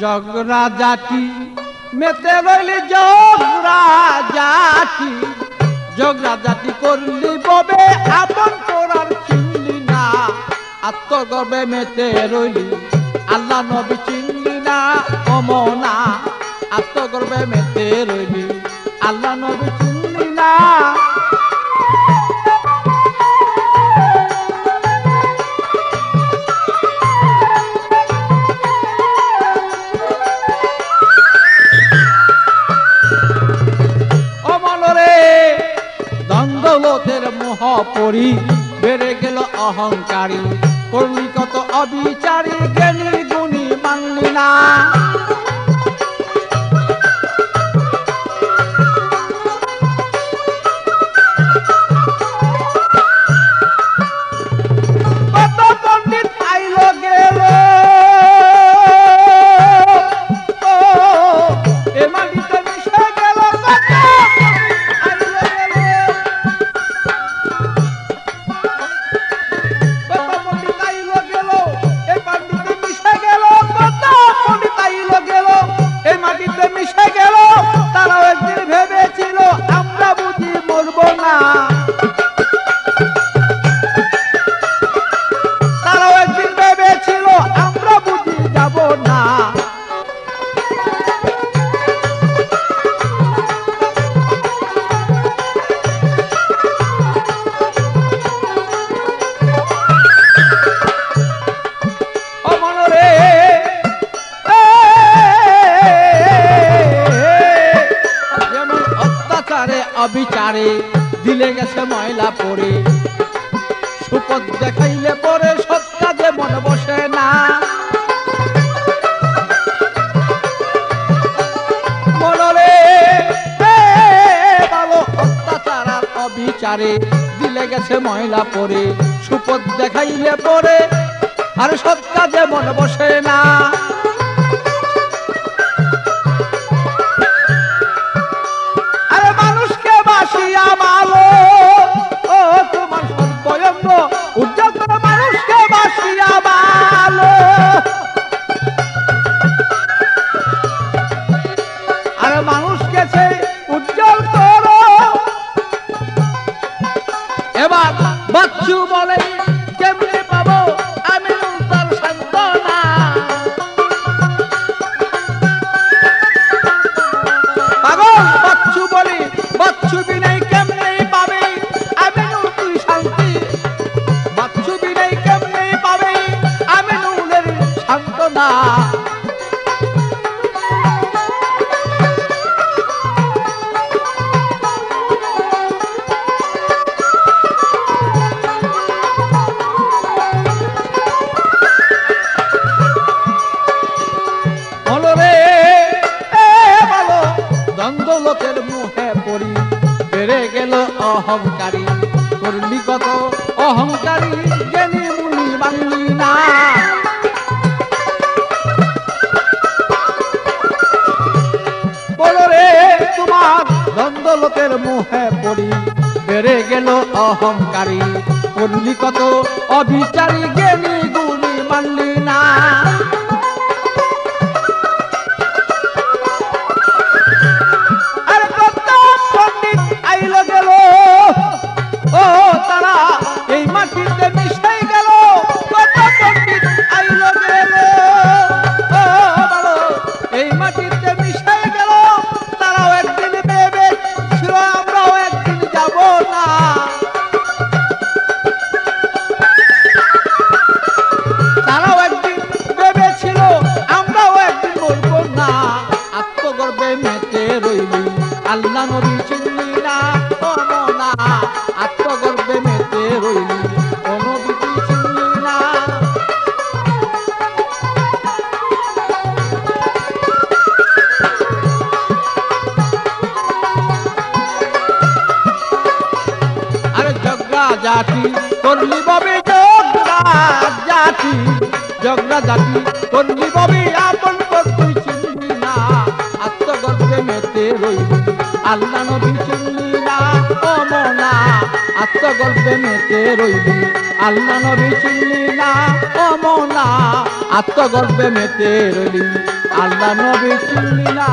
জগরা জাতি মেতে রইলি জগরা জাতি জগরা জাতি করলি ববে আপন করার চিনলি না। আত্মগর্বে মেতে রইলি, আল্লাহ নবী চিনলি না, অমনা। আত্মগর্বে মেতে রইলি, আল্লাহ নবী চিনলি না। দ্বন্দ্বলোকের মোহ পরি বেড়ে গেল অহংকারী। করলি কত অবিচারী জ্ঞানী গুণী মানলি না। যাব না। অবিচারে দিলে গেছে ময়লা পড়ে। সুপদ দেখাইলে পরে সৎ কাজে মন বসে। অবিচারে দিলে গেছে ময়লা পরে সুপথ দেখাইলে পরে আর সৎ কাজে মন বসে না। এবার বাচ্চু বলে, কেমনে পাবো? আমি তার সান্ত্বনা পাগল বাচ্চু বলি, বাচ্চু বিনাই কেমনে পাবে? আমি তুই শান্তি। বাচ্চু বিনাই কেমনে পাবে? আমি নুনের সান্ত্বনা দ্বন্দ্বলোকের মুখে পড়ি। বেড়ে গেল অহংকারী। করলি কত অহংকারী জ্ঞানী মুনি না। দ্বন্দ্বলোকের মুখে পড়ি। বেড়ে গেল অহংকারী। করলি কত অবিচারী জ্ঞানী গুণী মানলি না। তারাও একদিন ভেবেছিল আমরাও একদিন মরবো না। আল্লাহ নবী চিন্নি না। জাতি, করলি ববে জগরা জাতি। জগরা জাতি, করলি ববে আপন তুই চিনলি না। আত্মগর্বে মেতে রইলি আল্লাহ নবী চিনলি না। ও মনা আত্মগর্বে মেতে রইলি আল্লাহ নবী চিনলি না। ও মনা আত্মগর্বে মেতে রইলি আল্লাহ নবী চিনলি না।